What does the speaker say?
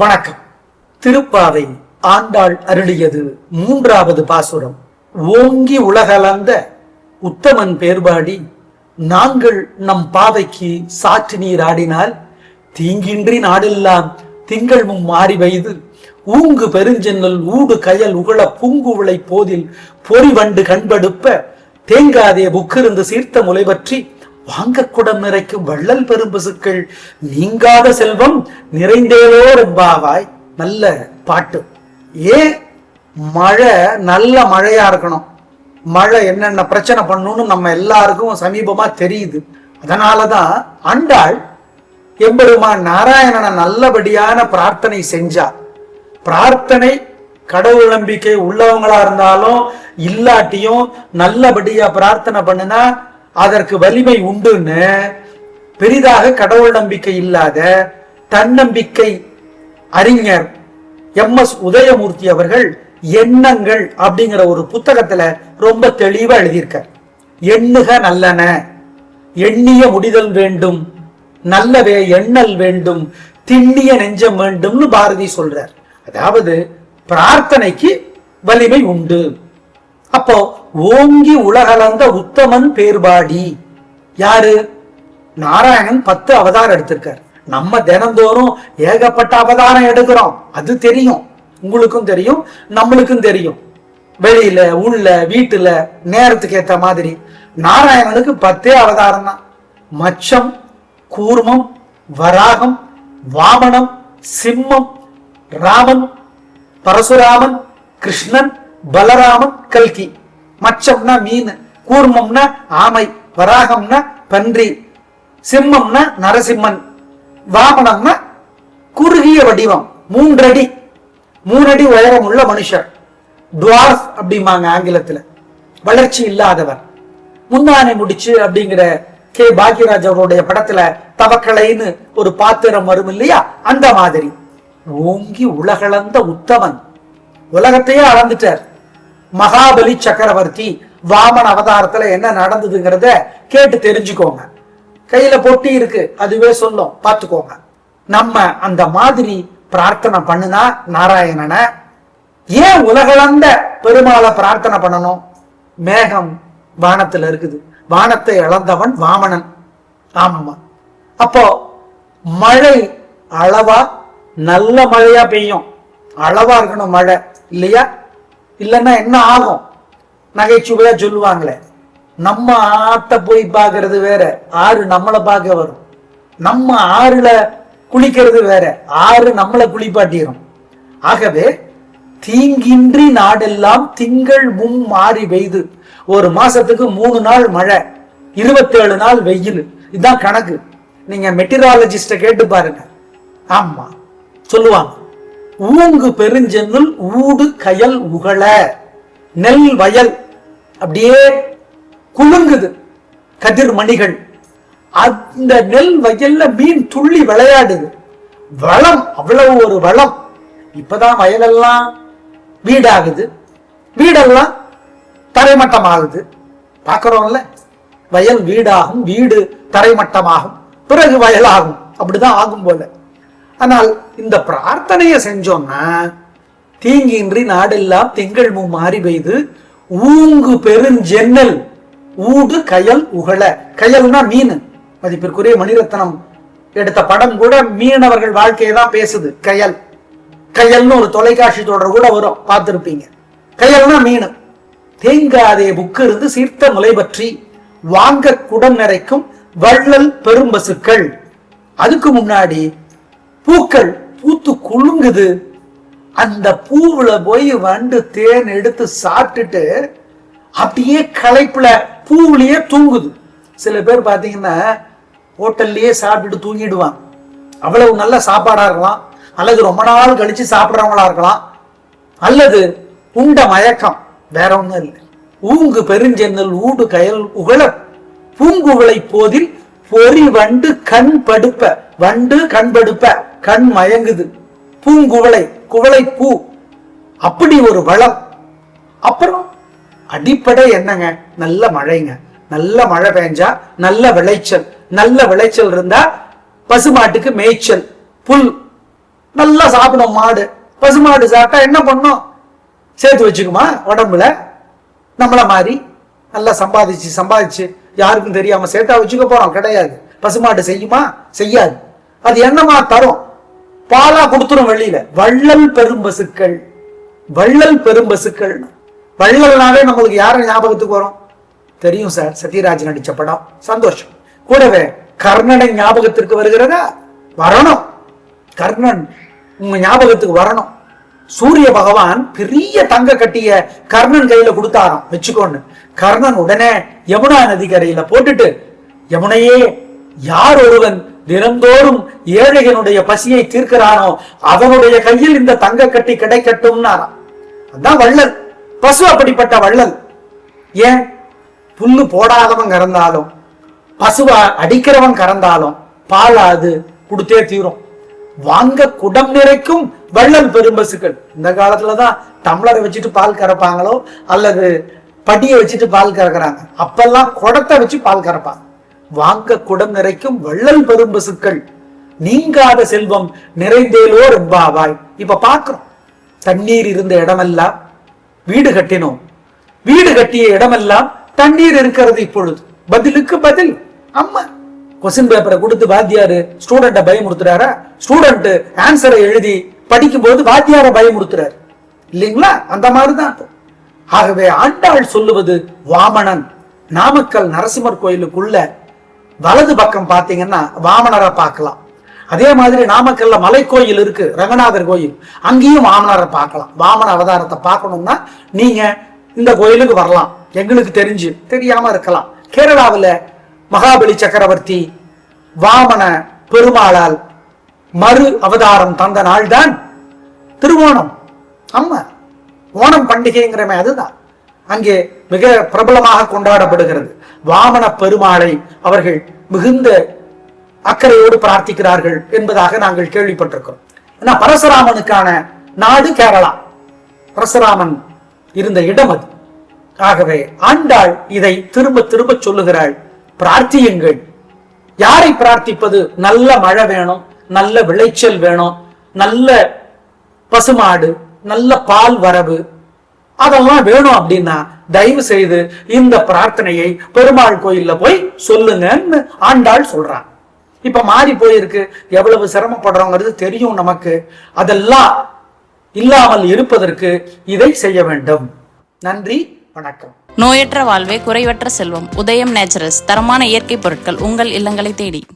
வணக்கம். திருப்பாவை ஆண்டாள் அருளியது மூன்றாவது பாசுரம். ஓங்கி உலகலந்த உத்தமன் பேர்பாடி நாங்கள் நம் பாவைக்கு சாற்று நீர் ஆடினால் தீங்கின்றி நாடெல்லாம் திங்கள் மாறி வைது ஊங்கு பெருஞ்சென்னல் ஊடு கயல் உகள பூங்குவளை போதில் பொறிவண்டு கண்படுப்ப தேங்காதே புக்கிருந்து சீர்த்த முலை பற்றி வாங்க குடம் நிறைக்கும் வள்ளல் பெரும்பசுக்கள் நீங்காத செல்வம் நிறைந்தேலோ ரெம்பாவாய் நல்ல பாட்டு. ஏன் மழை நல்ல மழையா இருக்கணும். மழை என்னென்ன பிரச்சனை பண்ணுன்னு நம்ம எல்லாருக்கும் சமீபமா தெரியுது. அதனாலதான் அண்டாள் எம்பெருமான் நாராயணனை நல்லபடியான பிரார்த்தனை செஞ்சா. பிரார்த்தனை கடவுள் நம்பிக்கை உள்ளவங்களா இருந்தாலும் இல்லாட்டியும் நல்லபடியா பிரார்த்தனை பண்ணுனா அதற்கு வலிமை உண்டுன்னு பெரிதாக கடவுள் நம்பிக்கை இல்லாத தன்னம்பிக்கை அறிஞர் எம் எஸ் உதயமூர்த்தி அவர்கள் எண்ணங்கள் அப்படிங்கிற ஒரு புத்தகத்துல ரொம்ப தெளிவா எழுதியிருக்கார். எண்ணுக நல்லன எண்ணிய முடிதல் வேண்டும் நல்லவே எண்ணல் வேண்டும் திண்ணிய நெஞ்சம் வேண்டும்னு பாரதி சொல்றார். அதாவது பிரார்த்தனைக்கு வலிமை உண்டு. அப்போ ஓங்கி உலகளந்த உத்தமன் பேர்பாடி. யாரு? நாராயணன் பத்து அவதாரம் எடுத்திருக்கார். நம்ம தினந்தோறும் ஏகப்பட்ட அவதாரம் எடுக்கிறோம். அது தெரியும். உங்களுக்கும் தெரியும் நம்மளுக்கும் தெரியும். வெளியில உள்ள வீட்டுல நேரத்துக்கு ஏத்த மாதிரி. நாராயணனுக்கு பத்தே அவதாரம் தான். மச்சம் கூர்மம் வராகம் வாமனம் சிம்மம் ராமன் பரசுராமன் கிருஷ்ணன் பலராமன் கல்கி. மச்சம்னா மீன் கூர்மம்னா ஆமை வராகம்னா பன்றி சிம்மம்னா நரசிம்மன் வாமனம்னா குறுகிய வடிவம் மூன்றடி மூணடி உயரம் உள்ள மனுஷர். டுவார்ஃப் அப்படிம்பாங்க ஆங்கிலத்துல. வளர்ச்சி இல்லாதவர். முந்தானை முடிச்சு அப்படிங்கிற கே. பாக்யராஜ் அவருடைய படத்துல தவக்கலைன்னு ஒரு பாத்திரம் வரும் இல்லையா? அந்த மாதிரி. ஓங்கி உலகளந்த உத்தமன். உலகத்தையே அளந்துட்டார். மகாபலி சக்கரவர்த்தி வாமன் அவதாரத்துல என்ன நடந்ததுங்கிறத கேட்டு தெரிஞ்சுக்கோங்க. கையில பொட்டி இருக்கு அதுவே சொல்லும். பார்த்துக்கோங்க. நம்ம அந்த மாதிரி பிரார்த்தனை பண்ணுனா நாராயணனை ஏன் உலகளந்த பெருமாளை பிரார்த்தனை பண்ணணும்? மேகம் வானத்துல இருக்குது. வானத்தை இழந்தவன் வாமனன். ஆமா அப்போ மழை அளவா நல்ல மழையா பெய்யும். அளவா இருக்கணும் மழை இல்லையா? இல்லைன்னா என்ன ஆகும்? நகைச்சுவையா சொல்லுவாங்களே. நம்ம ஆத்த போய் பார்க்கறது வேற ஆறு நம்மளை பார்க்க வரும். நம்ம ஆறுல குளிக்கிறது வேற ஆறு நம்மளை குளிப்பாட்டிடும் ஆகவே தீங்கின்றி நாடெல்லாம் திங்கள் மும் மாறி பெய்து. ஒரு மாசத்துக்கு மூணு நாள் மழை இருபத்தேழு நாள் வெயில். இதுதான் கணக்கு. நீங்க மெட்டிராலஜிஸ்ட கேட்டு பாருங்க. ஆமா. சொல்லுவாங்க. ஊங்கு பெருஞ்சென்னல் ஊடு கயல் உகழ நெல் வயல் அப்படியே குலுங்குது கதிர் மணிகள் அந்த நெல் வயல்ல மீன் துள்ளி விளையாடுது. வளம் அவ்வளவு ஒரு வளம். இப்பதான் வயலெல்லாம் வீடாகுது. வீடெல்லாம் தரைமட்டம் ஆகுது பார்க்கறோம்ல? வயல் வீடாகும் வீடு தரைமட்டமாகும். பிறகு வயலாகும். அப்படிதான் ஆகும் போல. ஆனால் இந்த பிரார்த்தனையை செஞ்சோம்னா தீங்கின்றி நாடெல்லாம் திங்கள் மூ மாறி பெய்து ஊங்கு பெருஞ்சென்னல் ஊடு கயல் உகழ. கயல்னா மீன். மதிப்பிற்குரிய மணிரத்னம் எடுத்த படம் கூட மீனவர்கள் வாழ்க்கையை தான் பேசுது. கயல். கயல்னு ஒரு தொலைக்காட்சி தொடர் கூட வரும். பார்த்துருப்பீங்க. கயல்னா மீன். தேங்காதே புக்கு இருந்து சீர்த்த முலை பற்றி வாங்க குடம் நிறைக்கும் வள்ளல் பெரும்பசுக்கள். அதுக்கு முன்னாடி பூக்கள் பூத்து குலுங்குது. அந்த பூவுல போய் வண்டு தேன் எடுத்து சாப்பிட்டுட்டு அப்படியே களைப்புல பூவுலயே தூங்குது. சில பேர் பாத்தீங்கன்னா ஹோட்டல்லயே சாப்பிட்டுட்டு தூங்கிடுவான். அவ்வளவு நல்ல சாப்பாடா இருக்கலாம். அல்லது ரொம்ப நாள் கழிச்சு சாப்பிட்றவங்களா இருக்கலாம். அல்லது உண்ட மயக்கம். வேற ஒண்ணும் இல்லை. ஊங்கு பெருஞ்சென்னல் ஊடு கயல் உகழ பூங்குவளை போதில் பொறி வண்டு கண் படுப்ப வண்டு கண் படுப்ப. கண் மயங்குது. பூங்குவளை குவளை பூ அப்படி ஒரு வளம். அப்புறம் அடிப்படை என்னங்க? நல்ல மழைங்க. நல்ல மழை பெஞ்சா நல்ல விளைச்சல். நல்ல விளைச்சல் இருந்தா பசுமாட்டுக்கு மேய்ச்சல். புல். நல்லா சாப்பிடும் மாடு. பசுமாடு சாப்பிட்டா என்ன பண்ணும்? சேர்த்து வச்சுக்குமா உடம்புல? நம்மள மாதிரி. நல்லா சம்பாதிச்சு சம்பாதிச்சு. யாருக்கும் தெரியாம சேர்த்தா வச்சுக்க போறோம். கிடையாது. பசுமாடு செய்யுமா? செய்யாது. அது என்னமா தரும்? பாலா கொடுத்துரும் வெளியில வள்ளல் பெரும்பசுக்கள் வள்ளல் பெரும்பசுக்கள் வள்ளல்னாலே நம்மளுக்கு யார ஞாபகத்துக்கு வரும்? தெரியும் சார் சத்யராஜ் நடிச்ச படம். சந்தோஷம். கூடவே கர்ணனை ஞாபகத்திற்கு வருகிறதா? வரணும். கர்ணன் உங்க ஞாபகத்துக்கு வரணும். சூரிய பகவான் பெரிய தங்க கட்டிய கர்ணன் கையில கொடுத்தாராம். வச்சுக்கோன்னு. கர்ணன் உடனே யமுனா நதிக்கரையில போட்டுட்டு யமுனையே யார் ஒருவன் தினந்தோறும் ஏழைகனுடைய பசியை தீர்க்கிறானோ அவனுடைய கையில் இந்த தங்க கட்டி கிடைக்கட்டும்னாராம். அதான் வள்ளல். பசு அப்படிப்பட்ட வள்ளல். ஏன்? புல்லு போடாதவன் கறந்தாலும் பசுவா அடிக்கிறவன் கறந்தாலும் பால் அது கொடுத்தே தீரும். வாங்க குடம் நிறைக்கும் வள்ளல் பெரும்பசுக்கள் இந்த காலத்துலதான் டம்ளரை வச்சுட்டு பால் கறப்பாங்களோ அல்லது படியை வச்சுட்டு பால் கறக்குறாங்க. அப்பெல்லாம் குடத்தை வச்சு பால் கறப்பாங்க. வாங்க குடம் நிறைக்கும் வள்ளல் பெரும்பசுக்கள் நீங்காத செல்வம் நிறைந்தேலோ ரெம்பாவாய் இப்ப பாக்குறோம். தண்ணீர் இருந்த இடமெல்லாம் வீடு கட்டினோம். வீடு கட்டிய இடமெல்லாம் தண்ணீர் இருக்கிறது இப்பொழுது. பதிலுக்கு பதில் அம்மா கொஸ்டின் பேப்பரை கொடுத்து வாத்தியாரு ஸ்டூடெண்ட்டை பயமுறுத்துறாரா? ஸ்டூடெண்ட் ஆன்சரை எழுதி படிக்கும் போது வாத்தியாரை பயமுறுத்துறாரு. இல்லைங்களா? அந்த மாதிரிதான். ஆகவே ஆண்டாள் சொல்லுவது வாமணன் நாமக்கல் நரசிம்மர் கோயிலுக்குள்ள வலது பக்கம் பார்த்தீங்கன்னா வாமனரை பார்க்கலாம். அதே மாதிரி நாமக்கல்ல மலைக்கோயில் இருக்கு ரங்கநாதர் கோயில். அங்கேயும் வாமனரை பார்க்கலாம். வாமன அவதாரத்தை பார்க்கணும்னா நீங்க இந்த கோயிலுக்கு வரலாம். எங்களுக்கு தெரிஞ்சு தெரியாம இருக்கலாம். கேரளாவில் மகாபலி சக்கரவர்த்தி வாமன பெருமாளால் மறு அவதாரம் தந்த நாள்தான் திருவோணம். ஆமா ஓணம் பண்டிகைங்கிறமே அதுதான். அங்கே மிக பிரபலமாக கொண்டாடப்படுகிறது. வாமன பெருமாளை அவர்கள் மிகுந்த அக்கறையோடு பிரார்த்திக்கிறார்கள் என்பதாக நாங்கள் கேள்விப்பட்டிருக்கிறோம். ஏன்னா பரசுராமனுக்கான நாடு கேரளா. பரசுராமன் இருந்த இடம் அது. ஆகவே ஆண்டாள் இதை திரும்ப திரும்ப சொல்லுகிறாள். பிரார்த்தியுங்கள். யாரை பிரார்த்திப்பது? நல்ல மழை வேணும் நல்ல விளைச்சல் வேணும் நல்ல பசுமாடு நல்ல பால் வரவு அதெல்லாம் வேணும் அப்படின்னா தயவு செய்து இந்த பிரார்த்தனையை பெருமாள் கோயில்ல போய் சொல்லுங்கன்னு ஆண்டாள் சொல்றான். இப்ப மாறி போயிருக்கு. எவ்வளவு சிரமப்படுறோங்கிறது தெரியும் நமக்கு. அதெல்லாம் இல்லாமல் இருப்பதற்கு இதை செய்ய வேண்டும். நன்றி வணக்கம். நோயற்ற வாழ்வே குறைவற்ற செல்வம். உதயம் நேச்சுரல்ஸ் தரமான இயற்கை பொருட்கள் உங்கள் இல்லங்களை தேடி.